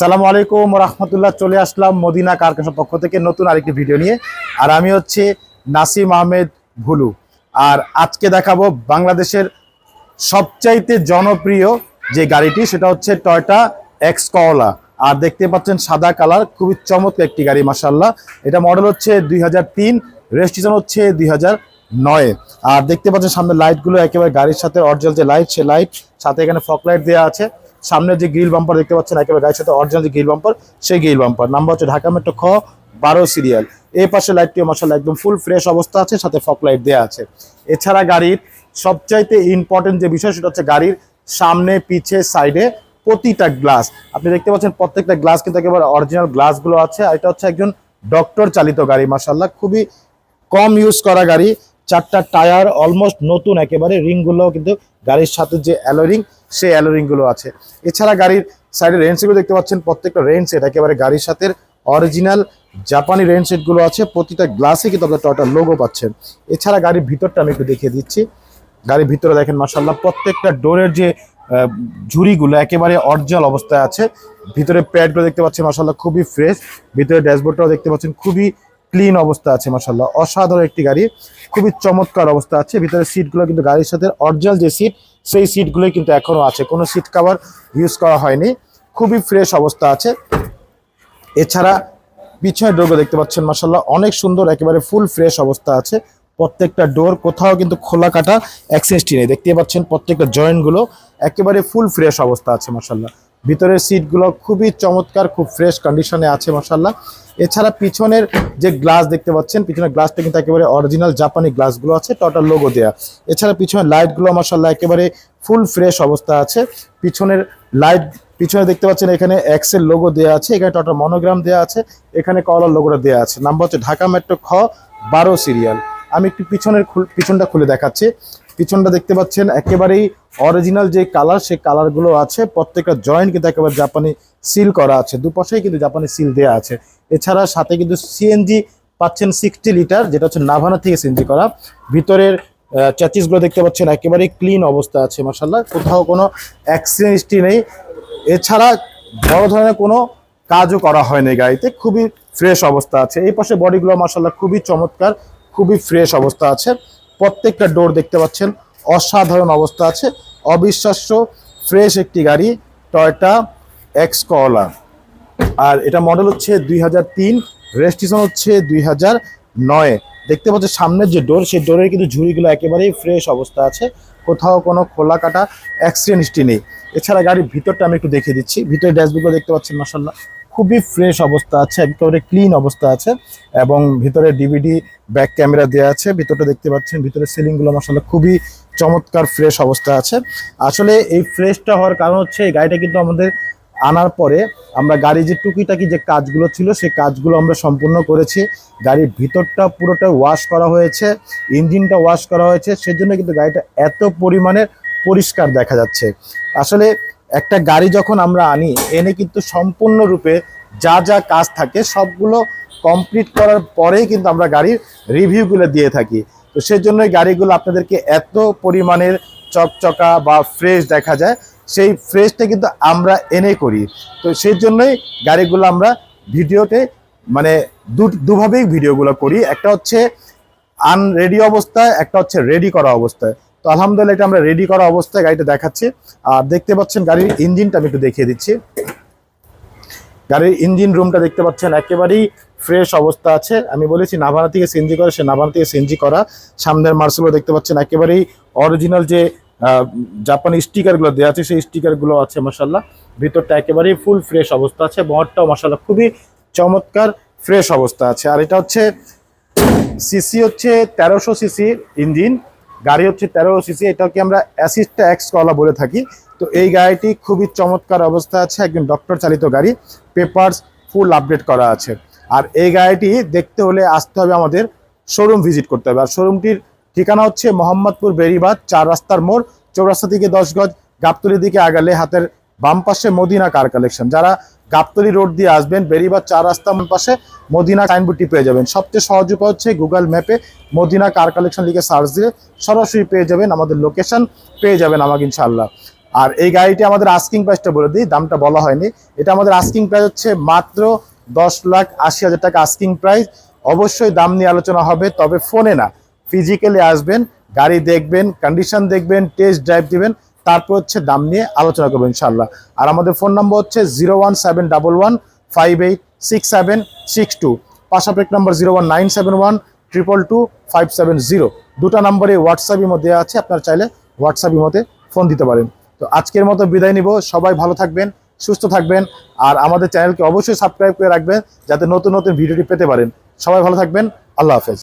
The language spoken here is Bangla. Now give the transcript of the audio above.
সালামু আলাইকুম রহমতুল্লাহ, চলে আসলাম মদিনা কারখানার পক্ষ থেকে নতুন আরেকটি ভিডিও নিয়ে। আর আমি হচ্ছে নাসিম আহমেদ ভুলু। আর আজকে দেখাবো বাংলাদেশের সবচাইতে জনপ্রিয় যে গাড়িটি, সেটা হচ্ছে টয়টা এক্স কওলা আর দেখতে পাচ্ছেন সাদা কালার, খুবই চমৎকার একটি গাড়ি মাসাল্লাহ এটা মডেল হচ্ছে দুই হাজার তিন রেজিস্ট্রেশন হচ্ছে দুই হাজার নয়। আর দেখতে পাচ্ছেন সামনে লাইটগুলো একেবারে গাড়ির সাথে অরিজিনাল যে লাইট সে লাইট সাথে এখানে ফক লাইট দেওয়া আছে। সামনে যে গ্রিল বাম্পার দেখতে পাচ্ছেন, একেবারে গাড়ির সাথে অরিজিনাল যে গ্রিল বাম্পার, সেই গ্রিল বাম্পার। নাম্বার হচ্ছে ঢাকা মেট্রো খ, বারো সিরিয়াল। এই পাশে লাইটটিও মশালা একদম ফুল ফ্রেশ অবস্থা আছে, সাথে ফক লাইট দেওয়া আছে। এছাড়া গাড়ির সবচাইতে ইম্পর্টেন্ট যে বিষয়, সেটা হচ্ছে গাড়ির সামনে, পিছে সাইডে প্রতিটা গ্লাস আপনি দেখতে পাচ্ছেন প্রত্যেকটা গ্লাস কিন্তু একেবারে অরিজিনাল গ্লাসগুলো আছে, আর এটা হচ্ছে একজন ডক্টর চালিত গাড়ি মাসাল্লাহ খুবই কম ইউজ করা গাড়ি, চারটা টায়ার অলমোস্ট নতুন একেবারে রিংগুলো কিন্তু গাড়ির সাথে যে অ্যালোরিং সেই অ্যালোরিংগুলো আছে। এছাড়া গাড়ির সাইডে রেন সেটগুলো দেখতে পাচ্ছেন, প্রত্যেকটা রেন সেট একেবারে গাড়ির সাথে অরিজিনাল জাপানি রেন সেটগুলো আছে, প্রতিটা গ্লাসে কিন্তু আপনার টয়টার লোগো পাচ্ছেন। এছাড়া গাড়ির ভিতরটা আমি একটু দেখিয়ে দিচ্ছি। গাড়ির ভিতরে দেখেন মাসাল্লাহ প্রত্যেকটা ডোরের যে ঝুড়িগুলো একেবারে অরিজিনাল অবস্থায় আছে। ভিতরে প্যাডগুলো দেখতে পাচ্ছেন মাসাল্লাহ খুবই ফ্রেশ ভিতরে ড্যাশবোর্ডটাও দেখতে পাচ্ছেন, খুবই ক্লিন অবস্থা আছে মাসাল্লাহ অসাধারণ একটি গাড়ি। খুবই চমৎকার অবস্থা আছে। ভিতরে সিটগুলো কিন্তু গাড়ির সাথে অরিজিনাল যে সিট, সেই সিটগুলোই কিন্তু এখনও আছে। কোনো সিট কভার ইউজ করা হয়নি। খুবই ফ্রেশ অবস্থা আছে। এছাড়া পিছনের ডোরগুলো দেখতে পাচ্ছেন মাসাল্লাহ অনেক সুন্দর, একেবারে ফুল ফ্রেশ অবস্থা আছে। প্রত্যেকটা ডোর কোথাও কিন্তু খোলা কাটা অ্যাক্সেসটি নেই। দেখতে পাচ্ছেন প্রত্যেকটা জয়েন্টগুলো একেবারে ফুল ফ্রেশ অবস্থা আছে মাসাল্লাহ ভিতরের সিটগুলো খুবই চমৎকার, খুব ফ্রেশ কন্ডিশনে আছে মাসাল্লাহ এছাড়া পিছনের যে গ্লাস দেখতে পাচ্ছেন, পিছনের গ্লাসটা কিন্তু একেবারে অরিজিনাল জাপানি গ্লাসগুলো আছে টোটাল লোগো দেয়া। এছাড়া পিছনের লাইটগুলো মাসাল্লাহ একেবারে ফুল ফ্রেশ অবস্থা আছে। পিছনের লাইট পিছনে দেখতে পাচ্ছেন এখানে এক্সেল লোগো দেওয়া আছে, এখানে টোটাল মনোগ্রাম দেওয়া আছে, এখানে কলার লোগোটা দেওয়া আছে। নাম্বার হচ্ছে ঢাকা মেট্রো খ বারো সিরিয়াল আমি একটু পিছনের পিছনটা খুলে দেখাচ্ছি। পিছনটা দেখতে পাচ্ছেন একেবারেই অরিজিনাল যে কালার সেই কালারগুলো আছে। প্রত্যেকটা জয়েন্ট কিন্তু একেবারে জাপানি সিল করা আছে। দুপাশেই কিন্তু জাপানি সিল দেওয়া আছে। এছাড়া সাথে কিন্তু সিএনজি পাচ্ছেন সিক্সটি লিটার যেটা হচ্ছে নাভানা থেকে সিএনজি করা। ভিতরের চ্যাচিসগুলো দেখতে পাচ্ছেন একেবারে ক্লিন অবস্থা আছে মাসাল্লাহ কোথাও কোনো অ্যাক্সিডেন্ট হিস্ট্রি নেই। এছাড়া বড় ধরনের কোনো কাজও করা হয়নি গাড়িতে। খুবই ফ্রেশ অবস্থা আছে। এই পাশে বডিগুলো মাসাল্লাহ খুবই চমৎকার, খুবই ফ্রেশ অবস্থা আছে। প্রত্যেকটা ডোর দেখতে পাচ্ছেন। অসাধারণ অবস্থা আছে। অবিশ্বাস্য ফ্রেশ একটি গাড়ি টয়টা এক্স কলা আর এটা মডেল হচ্ছে দুই হাজার তিন রেজিস্ট্রেশন হচ্ছে দুই হাজার নয়। দেখতে পাচ্ছেন সামনের যে ডোর সেই ডোরের কিন্তু ঝুড়িগুলো একেবারেই ফ্রেশ অবস্থা আছে। কোথাও কোনো খোলা কাটা অ্যাক্সিডেন্ট হিস্ট্রি নেই। এছাড়া গাড়ির ভিতরটা আমি একটু দেখিয়ে দিচ্ছি। ভিতরে ড্যাশবোর্ডগুলো দেখতে পাচ্ছেন মাসাল্লাহ খুবই ফ্রেশ অবস্থা আছে, একেবারে ক্লিন অবস্থা আছে এবং ভিতরে ডিভিডি ব্যাক ক্যামেরা দেওয়া আছে, ভিতরটা দেখতে পাচ্ছেন ভিতরে সিলিংগুলো মাসাল্লাহ খুবই চমৎকার ফ্রেশ অবস্থা আছে। আসলে এই ফ্রেশটা হওয়ার কারণ হচ্ছে, এই গাড়িটা কিন্তু আমাদের আনার পরে আমরা গাড়ি যে টুকিটাকি যে কাজগুলো ছিল সেই কাজগুলো আমরা সম্পূর্ণ করেছি। গাড়ির ভিতরটা পুরোটা ওয়াশ করা হয়েছে, ইঞ্জিনটা ওয়াশ করা হয়েছে, সেজন্য কিন্তু গাড়িটা এত পরিমাণে পরিষ্কার দেখা যাচ্ছে। আসলে একটা গাড়ি যখন আমরা আনি, এনে কিন্তু সম্পূর্ণরূপে যা যা কাজ থাকে সবগুলো কমপ্লিট করার পরেই কিন্তু আমরা গাড়ির রিভিউগুলো দিয়ে থাকি। তো সেই জন্যই গাড়িগুলো আপনাদেরকে এত পরিমাণের চকচকা বা ফ্রেশ দেখা যায়, সেই ফ্রেশটা কিন্তু আমরা এনে করি। তো সেই জন্যই গাড়িগুলো আমরা ভিডিওতে মানে দু- দুভাবেই ভিডিওগুলো করি। একটা হচ্ছে আনরেডি অবস্থায়, একটা হচ্ছে রেডি করা অবস্থায়। তো আলহামদুলিল্লাহ এটা আমরা রেডি করা অবস্থায় গাড়িটা দেখাচ্ছি। আর দেখতে পাচ্ছেন গাড়ির ইঞ্জিনটা আমি একটু দেখিয়ে দিচ্ছি। গাড়ির ইঞ্জিন রুমটা দেখতে পাচ্ছেন, একেবারেই ফ্রেশ অবস্থা আছে। আমি বলেছি নাভানা থেকে সিএনজি করা, সে নাভানা থেকে সিএনজি করা। সামনের মার্সেলও দেখতে পাচ্ছেন, একেবারেই অরিজিনাল যে জাপানি স্টিকারগুলো দেওয়া আছে, সেই স্টিকারগুলো আছে মশাল্লাহ ভিতরটা একেবারেই ফুল ফ্রেশ অবস্থা আছে, বহরটাও মশাল্লাহ খুবই চমৎকার ফ্রেশ অবস্থা আছে। আর এটা হচ্ছে সিসি হচ্ছে তেরোশো সিসি ইঞ্জিন। গাড়ি হচ্ছে তেরো সিসি, এটাকে আমরা অ্যাসিস্টা এক্স কলা বলে থাকি। তো এই গাড়িটি খুবই চমৎকার অবস্থা আছে, একজন ডক্টর চালিত গাড়ি পেপারস ফুল আপডেট করা আছে। আর এই গাড়িটি দেখতে হলে আসতে হবে আমাদের শোরুম ভিজিট করতে হবে। আর শোরুমটির ঠিকানা হচ্ছে মোহাম্মদপুর বেরিবাদ চার রাস্তার মোড়, চৌরাস্তা থেকে দশ গজ গাবতলির দিকে আগালে হাতের বাম পাশে মদিনা কার কালেকশন যারা গাবতলি রোড দিয়ে আসবেন বেরিবাদ চার রাস্তা পাশে মদিনা সাইনবোর্ডটি পেয়ে যাবেন। সবচেয়ে সহজ উপায় হচ্ছে গুগল ম্যাপে মদিনা কার কালেকশন লিখে সার্চ দিয়ে সরাসরি পেয়ে যাবেন, আমাদের লোকেশন পেয়ে যাবেন আমাকে ইনশাল্লাহ আর এই গাড়িটি আমাদের আস্কিং প্রাইসটা বলে দিই, দামটা বলা হয়নি। এটা আমাদের আস্কিং প্রাইস হচ্ছে মাত্র দশ লাখ আশি হাজার টাকা আস্কিং প্রাইস অবশ্যই দাম নিয়ে আলোচনা হবে, তবে ফোনে না ফিজিক্যালি আসবেন, গাড়ি দেখবেন কন্ডিশন দেখবেন টেস্ট ড্রাইভ দিবেন। তারপর হচ্ছে দাম নিয়ে আলোচনা করব ইনশাল্লাহ আর আমাদের ফোন নম্বর হচ্ছে zero one seven double one five eight six seven six two. পাশাপেক number zero one nine seven one triple two five seven zero. দুটো নম্বরে হোয়াটসঅ্যাপ ইমো দেওয়া আছে, আপনারা চাইলে হোয়াটসঅ্যাপ ইমোতে ফোন দিতে পারেন। তো আজকের মতো বিদায় নিব, সবাই ভালো থাকবেন, সুস্থ থাকবেন, আর আমাদের চ্যানেলকে অবশ্যই সাবস্ক্রাইব করে রাখবেন, যাতে নতুন নতুন ভিডিওটি পেতে পারেন। সবাই ভালো থাকবেন, আল্লাহ হাফেজ।